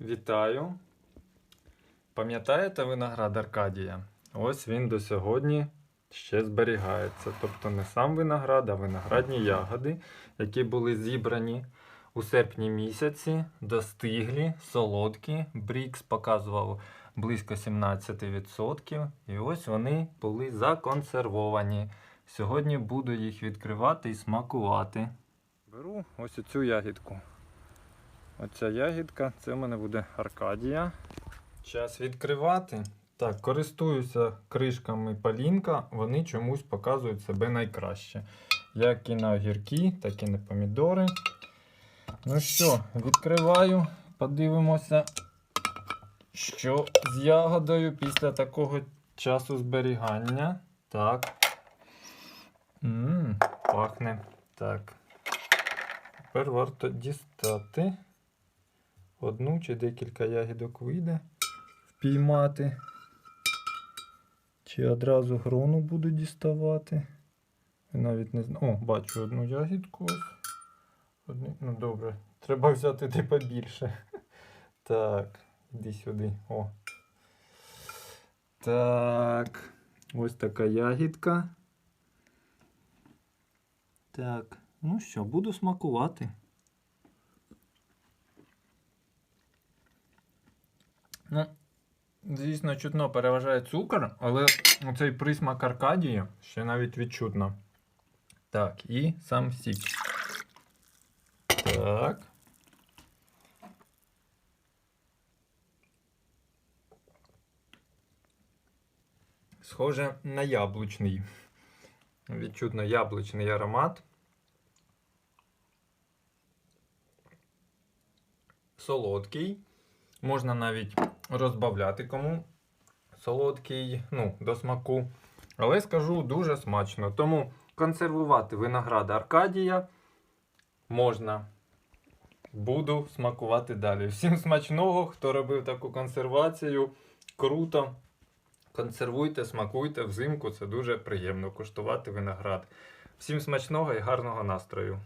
Вітаю. Пам'ятаєте виноград Аркадія? Ось він до сьогодні ще зберігається. Тобто не сам виноград, а виноградні ягоди, які були зібрані у серпні місяці, достиглі, солодкі. Брікс показував близько 17%. І ось вони були законсервовані. Сьогодні буду їх відкривати і смакувати. Беру ось цю ягідку. Оця ягідка, це в мене буде Аркадія. Час відкривати. Так, користуюся кришками палінка, вони чомусь показують себе найкраще. Як і на огірки, так і на помідори. Ну що, відкриваю, подивимося, що з ягодою після такого часу зберігання. Так. Ммм, пахне. Так. Тепер варто дістати. Одну чи декілька ягідок вийде впіймати. Чи одразу грону буду діставати. Я навіть не знаю. О, бачу одну ягідку. Одні... Ну добре. Треба взяти де побільше. Так, іди сюди. О. Так. Ось така ягідка. Так. Ну що, буду смакувати. Ну, звісно, чутно переважає цукор, але оцей присмак Аркадії ще навіть відчутно. Так, і сам сік. Так. Схоже на яблучний. Відчутно яблучний аромат. Солодкий. Можна навіть розбавляти кому солодкий, ну, до смаку. Але скажу дуже смачно. Тому консервувати виноград Аркадія можна. Буду смакувати далі. Всім смачного, хто робив таку консервацію. Круто. Консервуйте, смакуйте взимку. Це дуже приємно куштувати виноград. Всім смачного і гарного настрою!